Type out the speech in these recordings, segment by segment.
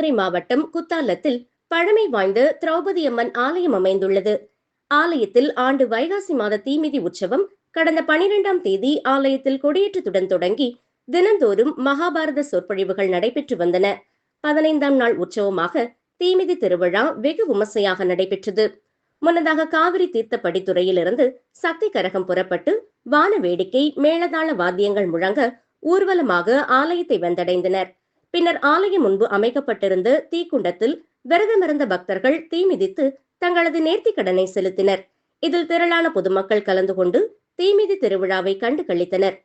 மயிலாடுதுறை மாவட்டம் குத்தாலத்தில் பழமை வாய்ந்த திரௌபதி அம்மன் ஆலயம் அமைந்துள்ளது. ஆலயத்தில் ஆண்டு வைகாசி மாத தீமிதி உற்சவம் கடந்த பனிரெண்டாம் தேதி ஆலயத்தில் கொடியேற்றத்துடன் தொடங்கி தினந்தோறும் மகாபாரத சொற்பொழிவுகள் நடைபெற்று வந்தன. பதினைந்தாம் நாள் உற்சவமாக தீமிதி திருவிழா வெகு விமர்சையாக நடைபெற்றது. முன்னதாக காவிரி தீர்த்த படித்துறையிலிருந்து சக்தி கரகம் புறப்பட்டு வான வேடிக்கை மேளதாள வாத்தியங்கள் முழங்க ஊர்வலமாக ஆலயத்தை வந்தடைந்தனர். பின்னர் ஆலயம் முன்பு அமைக்கப்பட்டிருந்த தீக்குண்டத்தில் விரதமிருந்த பக்தர்கள் தீ மிதித்து தங்களது நேர்த்தி கடனை செலுத்தினர். இதில் திரளான பொதுமக்கள் கலந்து கொண்டு தீமிதி திருவிழாவை கண்டு கழித்தனர்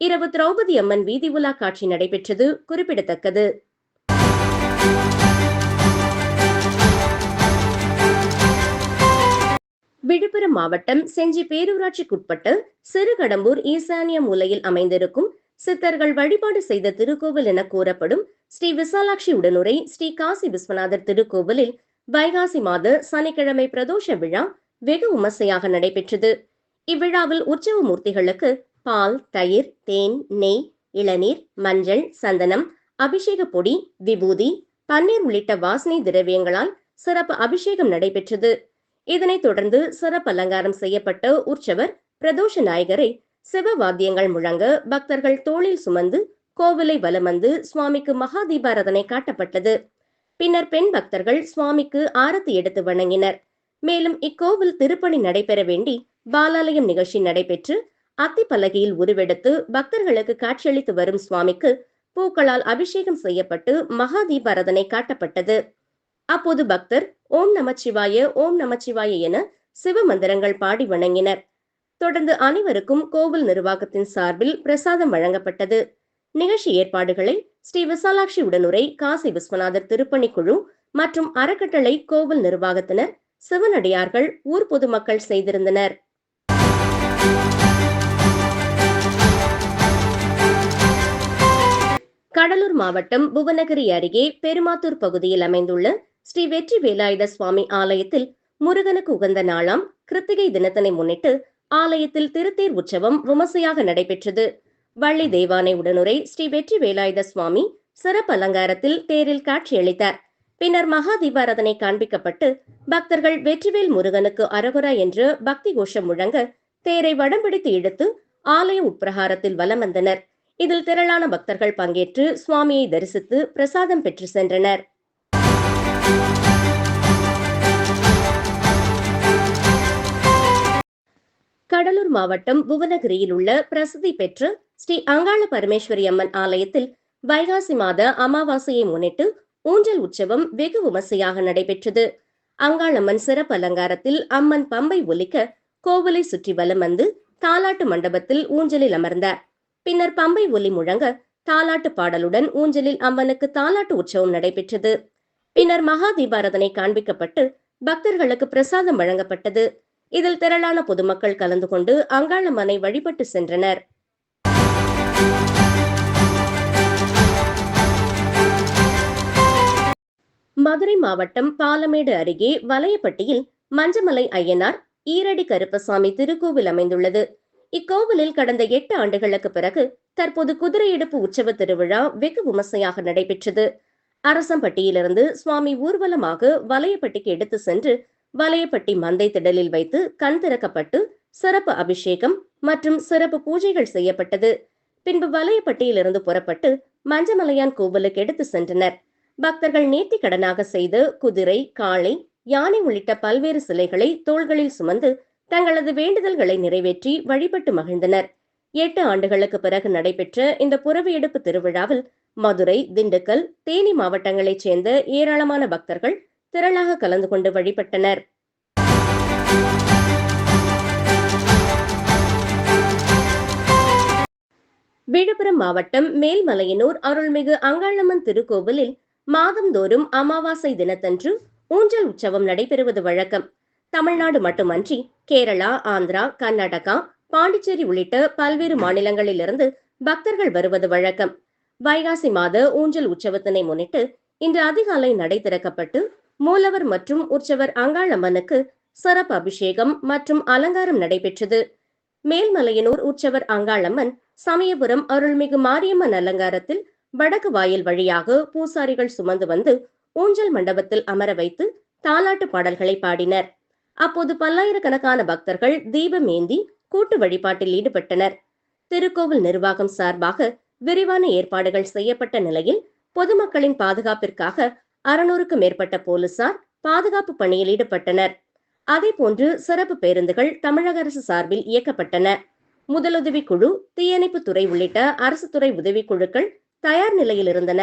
இரவு திரௌபதி அம்மன் வீதி உலா காட்சி நடைபெற்றது குறிப்பிடத்தக்கது. விழுப்புரம் மாவட்டம் செஞ்சி பேரூராட்சிக்குட்பட்ட சிறுகடம்பூர் ஈசானிய மூலையில் அமைந்திருக்கும் சித்தர்கள் வழிபாடு செய்த திருக்கோவில் என கூறப்படும் ஸ்ரீ விசாலாட்சி உடனுரை ஸ்ரீ காசி விஸ்வநாதர் திருக்கோவிலில் வைகாசி மாத சனிக்கிழமை பிரதோஷ விழா வெகு விமர்சையாக நடைபெற்றது. இவ்விழாவில் உற்சவ மூர்த்திகளுக்கு பால் தயிர் தேன் நெய் இளநீர் மஞ்சள் சந்தனம் அபிஷேக பொடி விபூதி பன்னீர் உள்ளிட்ட வாசனை திரவியங்களால் சிறப்பு அபிஷேகம் நடைபெற்றது. இதனைத் தொடர்ந்து சிறப்பு அலங்காரம் செய்யப்பட்ட உற்சவர் பிரதோஷ நாயகரை சிவ வாத்தியங்கள் முழங்க பக்தர்கள் தோளில் சுமந்து கோவிலை வலம் வந்து சுவாமிக்கு மகாதீபாரதனை காட்டப்பட்டது. பின்னர் பெண் பக்தர்கள் சுவாமிக்கு ஆரத்தி எடுத்து வணங்கினர். மேலும் இக்கோவில் திருப்பணி நடைபெற வேண்டி பாலாலயம் நிகழ்ச்சி நடைபெற்று அத்திப்பலகையில் உருவெடுத்து பக்தர்களுக்கு காட்சியளித்து வரும் சுவாமிக்கு பூக்களால் அபிஷேகம் செய்யப்பட்டு மகாதீபாரதனை காட்டப்பட்டது. அப்போது பக்தர் ஓம் நமச்சிவாய ஓம் நமச்சிவாய என சிவ மந்திரங்கள் பாடி வணங்கினர். தொடர்ந்து அனைவருக்கும் கோவில் நிர்வாகத்தின் சார்பில் பிரசாதம் வழங்கப்பட்டது. நிகழ்ச்சி ஏற்பாடுகளை ஸ்ரீ விசாலாட்சி உடனுரை காசி விஸ்வநாதர் திருப்பணிக்குழு மற்றும் அறக்கட்டளை கோவில் நிர்வாகத்தினர் சிவனடியார்கள் ஊர் பொதுமக்கள் செய்திருந்தனர். கடலூர் மாவட்டம் புவனகிரி அருகே பெருமாத்தூர் பகுதியில் அமைந்துள்ள ஸ்ரீ வெற்றி வேலாயுத சுவாமி ஆலயத்தில் முருகனுக்கு உகந்த நாளாம் கிருத்திகை தினத்தினை முன்னிட்டு ஆலயத்தில் திருத்தேர் உற்சவம் விமர்சையாக நடைபெற்றது. வள்ளி தேவானை உடனுரை ஸ்ரீ வெற்றி வேலாயுத சுவாமி சிறப்பு அலங்காரத்தில் தேரில் காட்சியளித்தார். பின்னர் மகா தீபாரதனை காண்பிக்கப்பட்டு பக்தர்கள் வெற்றிவேல் முருகனுக்கு அரகுரா என்று பக்தி கோஷம் முழங்க தேரை வடம்பிடித்து இழுத்து ஆலய உட்பிரகாரத்தில் வலம் வந்தனர். இதில் திரளான பக்தர்கள் பங்கேற்று சுவாமியை தரிசித்து பிரசாதம் பெற்று சென்றனர். கடலூர் மாவட்டம் புவனகிரியில் உள்ள பிரசித்தி பெற்ற ஸ்ரீ அங்காள பரமேஸ்வரி அம்மன் ஆலயத்தில் வைகாசி மாத அமாவாசையை முன்னிட்டு ஊஞ்சல் உற்சவம் வெகு விமர்சையாக நடைபெற்றது. அங்காளம்மன் சிறப்பு அலங்காரத்தில் அம்மன் பம்பை ஒலிக்க கோவிலை சுற்றி வலம் வந்து தாலாட்டு மண்டபத்தில் ஊஞ்சலில் அமர்ந்தார். பின்னர் பம்பை ஒலி முழங்க தாலாட்டு பாடலுடன் ஊஞ்சலில் அம்மனுக்கு தாலாட்டு உற்சவம் நடைபெற்றது. பின்னர் மகா தீபாரதனை காண்பிக்கப்பட்டு பக்தர்களுக்கு பிரசாதம் வழங்கப்பட்டது. இதில் திரளான பொதுமக்கள் கலந்து கொண்டு அங்காளம்மனை வழிபட்டு சென்றனர். மதுரை மாவட்டம் பாலமேடு அருகே வலையப்பட்டியில் மஞ்சமலை ஐயனார் ஈரடி கருப்பசாமி திருக்கோவில் அமைந்துள்ளது. இக்கோவிலில் கடந்த எட்டு ஆண்டுகளுக்கு பிறகு தற்போது குதிரை எடுப்பு உற்சவ திருவிழா வெகு விமர்சையாக நடைபெற்றது. அரசம்பட்டியிலிருந்து சுவாமி ஊர்வலமாக வலையப்பட்டிக்கு எடுத்து சென்று வலையப்பட்டி மந்தை திடலில் வைத்து கண் திறக்கப்பட்டு சிறப்பு அபிஷேகம் மற்றும் சிறப்பு பூஜைகள் செய்யப்பட்டது. பின்பு வலையப்பட்டியிலிருந்து புறப்பட்டு மஞ்சமலையான் கோவிலுக்கு எடுத்து சென்றனர். பக்தர்கள் நேர்த்தி கடனாக செய்து குதிரை காளை யானை உள்ளிட்ட பல்வேறு சிலைகளை தோள்களில் சுமந்து தங்களது வேண்டுதல்களை நிறைவேற்றி வழிபட்டு மகிழ்ந்தனர். எட்டு ஆண்டுகளுக்கு பிறகு நடைபெற்ற இந்த புறவி எடுப்பு திருவிழாவில் மதுரை திண்டுக்கல் தேனி மாவட்டங்களைச் சேர்ந்த ஏராளமான பக்தர்கள் திரளாக கலந்து கொண்டு வழிபட்டனர். விழுப்புரம் மாவட்டம் மேல்மலையனூர் அருள்மிகு அங்காளம்மன் திருக்கோவிலில் மாதந்தோறும் அமாவாசை தினத்தன்று ஊஞ்சல் உற்சவம் நடைபெறுவது வழக்கம். தமிழ்நாடு மட்டுமன்றி கேரளா ஆந்திரா கர்நாடகா பாண்டிச்சேரி உள்ளிட்ட பல்வேறு மாநிலங்களிலிருந்து பக்தர்கள் வருவது வழக்கம். வைகாசி மாத ஊஞ்சல் உற்சவத்தினை முன்னிட்டு இன்று அதிகாலை நடை திறக்கப்பட்டு மூலவர் மற்றும் உற்சவர் அங்காளம்மனுக்கு சிறப்பு அபிஷேகம் மற்றும் அலங்காரம் நடைபெற்றது. மேல்மலையனூர் உற்சவர் அங்காளம்மன் சமயபுரம் அருள்மிகு மாரியம்மன் அலங்காரத்தில் வடக்கு வாயில் வழியாக பூசாரிகள் சுமந்து வந்து ஊஞ்சல் மண்டபத்தில் அமர வைத்து தாலாட்டு பாடல்களை பாடினர். அப்போது பல்லாயிரக்கணக்கான பக்தர்கள் தீபம் ஏந்தி கூட்டு வழிபாட்டில் ஈடுபட்டனர். திருக்கோவில் நிர்வாகம் சார்பாக விரிவான ஏற்பாடுகள் செய்யப்பட்ட நிலையில் பொதுமக்களின் பாதுகாப்பிற்காக அறுநூறுக்கும் மேற்பட்ட போலீசார் பாதுகாப்பு பணியில் ஈடுபட்டனர். அதேபோன்று சிறப்பு பேருந்துகள் தமிழக அரசு சார்பில் இயக்கப்பட்டன. முதலுதவி குழு தீயணைப்பு துறை உள்ளிட்ட அரசு துறை உதவிக்குழுக்கள் தயார் நிலையில் இருந்தன.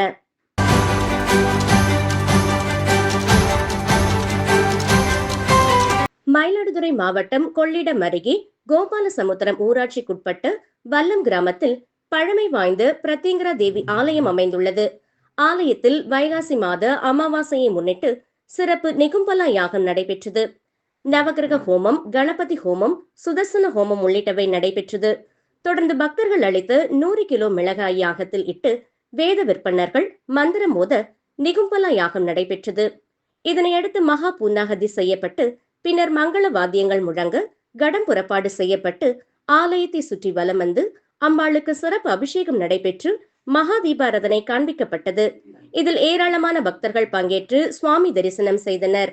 மயிலாடுதுறை மாவட்டம் கொள்ளிடம் அருகே கோபாலசமுத்திரம் ஊராட்சிக்குட்பட்ட வல்லம் கிராமத்தில் பழமை வாய்ந்த பிரத்யங்கரா தேவி ஆலயம் அமைந்துள்ளது. ஆலயத்தில் வைகாசி மாத அமாவாசையை முன்னிட்டு சிறப்பு நிகும்பலா யாகம் நடைபெற்றது. நவகிரக ஹோமம் கணபதி ஹோமம் சுதர்சன ஹோமம் உள்ளிட்டவை நடைபெற்றது. தொடர்ந்து பக்தர்கள் அளித்து நூறு கிலோ மிளகாய் யாகத்தில் இட்டு வேத விற்பனர்கள் மந்திரம் மோத நிகும்பலா யாகம் நடைபெற்றது. இதனையடுத்து மகா பூந்தாகதி செய்யப்பட்டு பின்னர் மங்கள வாத்தியங்கள் முழங்க கடம் புறப்பாடு செய்யப்பட்டு ஆலயத்தை சுற்றி வலம் வந்து அம்பாளுக்கு சிறப்பு அபிஷேகம் நடைபெற்று மகா தீபாரதனை காண்பிக்கப்பட்டது. இதில் ஏராளமான பக்தர்கள் பங்கேற்று சுவாமி தரிசனம் செய்தனர்.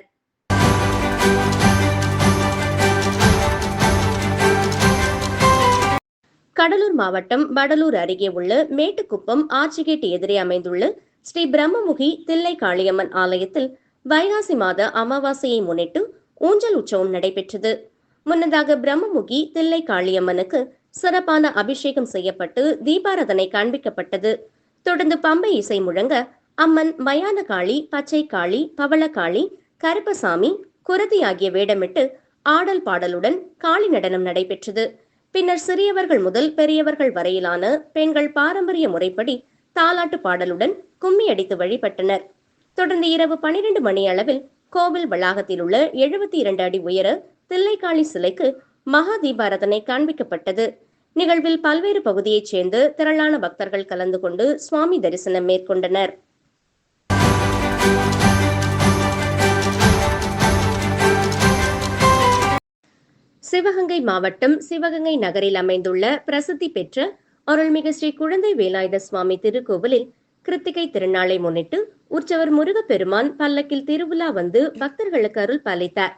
கடலூர் மாவட்டம் வடலூர் அருகே உள்ள மேட்டுக்குப்பம் ஆச்சிகேட் எதிரே அமைந்துள்ள ஸ்ரீ பிரம்மமுகி தில்லை காளியம்மன் ஆலயத்தில் வைகாசி மாத அமாவாசையை முன்னிட்டு ஊஞ்சல் உற்சவம் நடைபெற்றது. முன்னதாக பிரம்மமுகி தில்லை காளியம்மனுக்கு சிறப்பான அபிஷேகம் செய்யப்பட்டு தீபாரதனை காண்பிக்கப்பட்டது. தொடர்ந்து பம்பை இசை முழங்க அம்மன் மயான காளி பச்சை காளி பவளக்காளி கருப்பசாமி குரதி ஆகிய வேடமிட்டு ஆடல் பாடலுடன் காளி நடனம் நடைபெற்றது. பின்னர் சிறியவர்கள் முதல் பெரியவர்கள் வரையிலான பெண்கள் பாரம்பரிய முறைப்படி தாலாட்டு பாடலுடன் கும்மி அடித்து வழிபட்டனர். தொடர்ந்து இரவு பனிரெண்டு மணி அளவில் கோவில் வளாகத்தில் உள்ள எழுபத்தி இரண்டு அடி உயர தில்லைக்காளி சிலைக்கு மகா தீபாரதனை காண்பிக்கப்பட்டது. நிகழ்வில் பல்வேறு பகுதியைச் சேர்ந்து திரளான பக்தர்கள் கலந்து கொண்டு சுவாமி தரிசனம் மேற்கொண்டனர். சிவகங்கை மாவட்டம் சிவகங்கை நகரில் அமைந்துள்ள பிரசித்தி பெற்ற அருள்மிகு ஸ்ரீ குழந்தை வேலாயுத சுவாமி திருக்கோவிலில் கிருத்திகை திருநாளை முன்னிட்டு உற்சவர் முருகப்பெருமான் பல்லக்கில் திருவிழா வந்து பக்தர்களுக்கு அருள் பாலித்தார்.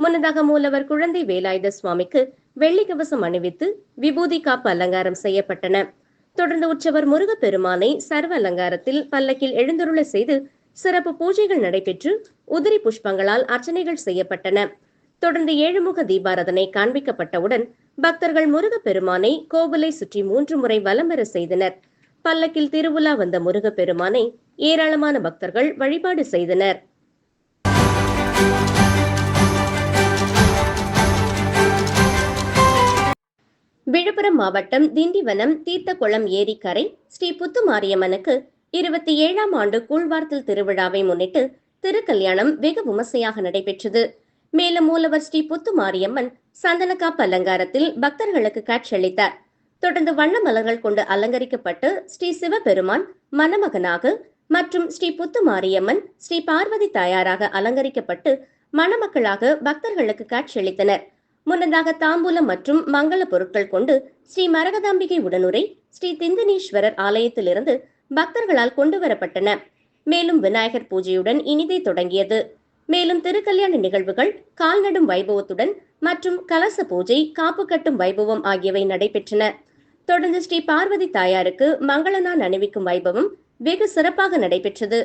முன்னதாக மூலவர் குழந்தை வேலாயுத சுவாமிக்கு வெள்ளி கவசம் அணிவித்து விபூதி காப்பு அலங்காரம் செய்யப்பட்டன. தொடர்ந்து உற்சவர் முருகப்பெருமானை சர்வ அலங்காரத்தில் பல்லக்கில் எழுந்தருள செய்து சிறப்பு பூஜைகள் நடைபெற்று உதிரி புஷ்பங்களால் அர்ச்சனைகள் செய்யப்பட்டன. தொடர்ந்து ஏழுமுக தீபாரதனை காண்பிக்கப்பட்டவுடன் பக்தர்கள் முருகப்பெருமானை கோவிலை சுற்றி மூன்று முறை வலம் வர செய்தனர். பல்லக்கில் திருவிழா வந்த முருகப்பெருமானை ஏராளமான பக்தர்கள் வழிபாடு செய்தனர். விழுப்புரம் மாவட்டம் திண்டிவனம் தீர்த்தக்குளம் ஏரிக்கரை ஸ்ரீ புத்துமாரியம்மனுக்கு இருபத்தி ஏழாம் ஆண்டு கூழ்வார்த்தல் திருவிழாவை முன்னிட்டு திருக்கல்யாணம் வெகு விமர்சையாக நடைபெற்றது. மேலும் மூலவர் ஸ்ரீ புத்துமாரியம்மன் சந்தனக்காப்பு அலங்காரத்தில் பக்தர்களுக்கு காட்சியளித்தார். தொடர்ந்து வண்ண மலர்கள் கொண்டு அலங்கரிக்கப்பட்டு ஸ்ரீ சிவபெருமான் மணமகனாக மற்றும் ஸ்ரீ புத்துமாரியம்மன் ஸ்ரீ பார்வதி தாயாராக அலங்கரிக்கப்பட்டு மணமக்களாக பக்தர்களுக்கு காட்சியளித்தனர். முன்னதாக தாம்பூலம் மற்றும் மங்கள பொருட்கள் கொண்டு ஸ்ரீ மரகதாம்பிகை உடனுரை ஸ்ரீ திந்தனீஸ்வரர் ஆலயத்திலிருந்து பக்தர்களால் கொண்டு வரப்பட்டன. மேலும் விநாயகர் பூஜையுடன் இனிதை தொடங்கியது. மேலும் திருக்கல்யாண நிகழ்வுகள் கால்நடும் வைபவத்துடன் மற்றும் கலச பூஜை காப்பு கட்டும் வைபவம் ஆகியவை நடைபெற்றன. தொடர்ந்து ஸ்ரீ பார்வதி தாயாருக்கு மங்களனான் அணிவிக்கும் வைபவம் வெகு சிறப்பாக நடைபெற்றது.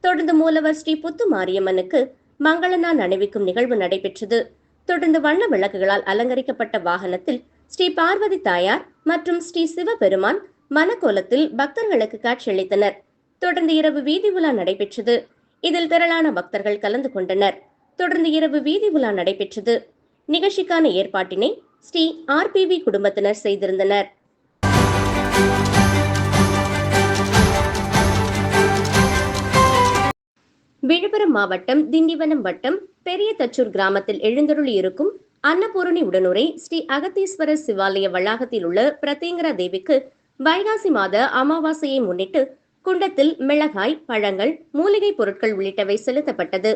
தொடர்ந்து மூலவர் ஸ்ரீ புத்து மாரியம்மனுக்கு மங்களனான் அணிவிக்கும் நிகழ்வு நடைபெற்றது. தொடர்ந்து வண்ண விளக்குகளால் அலங்கரிக்கப்பட்ட வாகனத்தில் ஸ்ரீ பார்வதி தாயார் மற்றும் ஸ்ரீ சிவபெருமான் மனக்கோலத்தில் பக்தர்களுக்கு காட்சியளித்தனர். தொடர்ந்து இரவு வீதி உலா நடைபெற்றது. இதில் திரளான பக்தர்கள் கலந்து கொண்டனர். தொடர்ந்து இரவு வீதி உலா நடைபெற்றது. நிகழ்ச்சிக்கான ஏற்பாட்டினை ஸ்ரீ ஆர்பிவி குடும்பத்தினர் செய்திருந்தனர். விழுப்புரம் மாவட்டம் திண்டிவனம் வட்டம் பெரிய தச்சூர் கிராமத்தில் எழுந்தருளி இருக்கும் அன்னபூரணி உடனுரை ஸ்ரீ அகத்தீஸ்வரர் சிவாலய வளாகத்தில் உள்ள பிரத்யங்கரா தேவிக்கு வைகாசி மாத அமாவாசையை முன்னிட்டு குண்டத்தில் மிளகாய் பழங்கள் மூலிகை பொருட்கள் உள்ளிட்டவை செலுத்தப்பட்டது.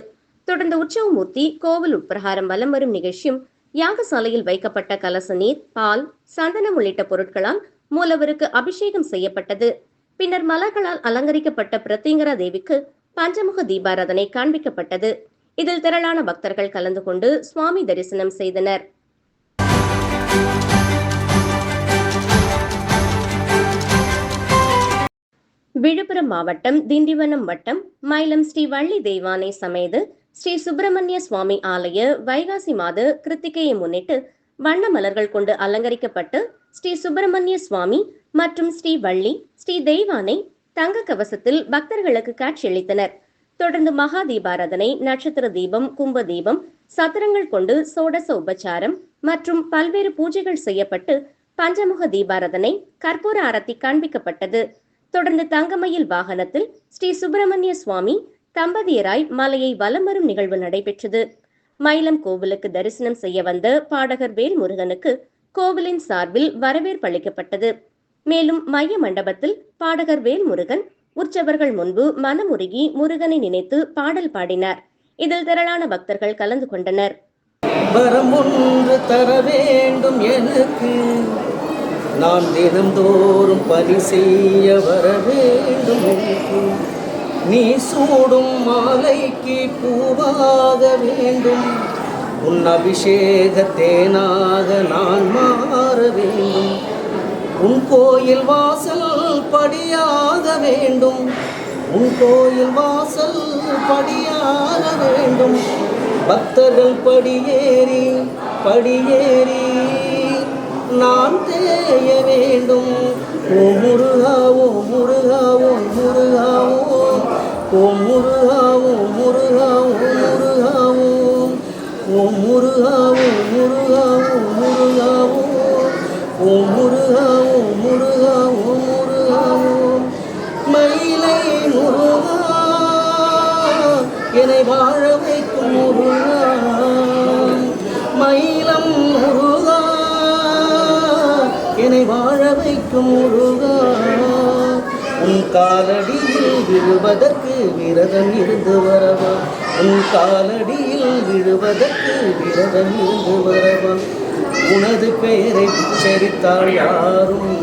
தொடர்ந்து உற்சவமூர்த்தி கோவில் உட்பிரகாரம் வலம் வரும் நிகழ்ச்சியும் யாகசாலையில் வைக்கப்பட்ட கலச நீர் பால் சந்தனம் உள்ளிட்ட பொருட்களால் மூலவருக்கு அபிஷேகம் செய்யப்பட்டது. பின்னர் மலர்களால் அலங்கரிக்கப்பட்ட பிரத்யங்கரா தேவிக்கு பஞ்சமுக தீபாராதனை காண்பிக்கப்பட்டது. இதில் திரளான பக்தர்கள் கலந்து கொண்டு சுவாமி தரிசனம் செய்தனர். விழுப்புரம் மாவட்டம் திண்டிவனம் வட்டம் மயிலம் ஸ்ரீ வள்ளி தெய்வானை சமேது ஸ்ரீ சுப்பிரமணிய சுவாமி ஆலய வைகாசி மாத கிருத்திகையை முன்னிட்டு வண்ண மலர்கள் கொண்டு அலங்கரிக்கப்பட்டு ஸ்ரீ சுப்பிரமணிய சுவாமி மற்றும் ஸ்ரீ வள்ளி ஸ்ரீ தெய்வானை தங்க கவசத்தில் பக்தர்களுக்கு காட்சியளித்தனர். தொடர்ந்து மகா தீபாராதனை நட்சத்திர தீபம் கும்ப தீபம் சத்திரங்கள் கொண்டு சோடச உபச்சாரம் மற்றும் பல்வேறு பூஜைகள் செய்யப்பட்டு பஞ்சமுக தீபாராதனை கற்பூர ஆரத்தி காண்பிக்கப்பட்டது. தொடர்ந்து தங்கமயில் வாகனத்தில் ஸ்ரீ சுப்பிரமணிய சுவாமி தம்பதியராய் மலையை வலம் வரும் நிகழ்வு நடைபெற்றது. மயிலம் கோவிலுக்கு தரிசனம் செய்ய வந்த பாடகர் வேல்முருகனுக்கு கோவிலின் சார்பில் வரவேற்பு அளிக்கப்பட்டது. மேலும் மைய மண்டபத்தில் பாடகர் வேல்முருகன் உற்சவர்கள் முன்பு மனமுருகி முருகனை நினைத்து பாடல் பாடினார். இதில் திரளான பக்தர்கள் கலந்து கொண்டனர். வரம் ஒன்று தர வேண்டும் எனக்கு. நான் தினந்தோறும் பணி செய்ய வர வேண்டும் நீ சூடும் மாலைக்கு பூவாக வேண்டும். உன் அபிஷேக தேனாக நான் மாற வேண்டும். உன் கோயில் வாசல் படியாக வேண்டும். உன் கோயில் வாசல் படியாக வேண்டும். பக்தர்கள் படியேறி படியேறி நான் தேய வேண்டும் ஓ முருகா ஓ முருகா ஓ முருகா ஓ முருகா ஓ முருகா ஓ முருகா ஓ முருகா ஓ முருகா ஓ முருகா ஓ முருகா ஓ முருகா ஓ முருகா மயிலை முருகா என்னை வாழ வாழ முருகா. உன் காலடியில் விழுவதற்கு விரதம் இருந்து வரவா. உன் காலடியில் விழுவதற்கு விரதம் இருந்து வரவா. உனது பெயரை உச்சரித்தால் யாரும்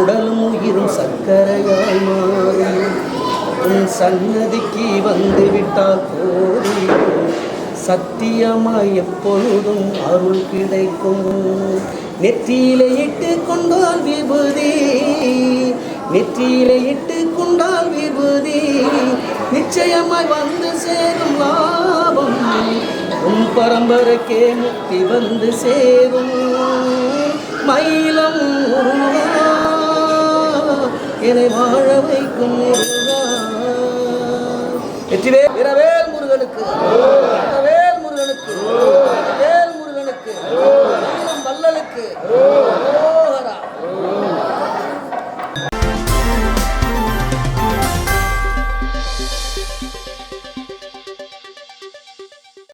உடலும் உயிரும் சக்கரையாய் மாறும் உன் சன்னதிக்கு வந்து விட்டால் போதும். சத்தியமாய் எப்பொழுதும் அருள் கிடைக்கும். நெற்றியிலே இட்டு கொண்டால் விபூதி. நெற்றியிலே இட்டு கொண்டால் விபூதி. நிச்சயமாய் வந்து சேரும் லாபம். உன் பரம்பரைக்கே முக்தி வந்து சேரும். மயிலம் என்னை வாழ வைக்கும் வெற்றிவே வீரவேல் முருகனுக்கு. く。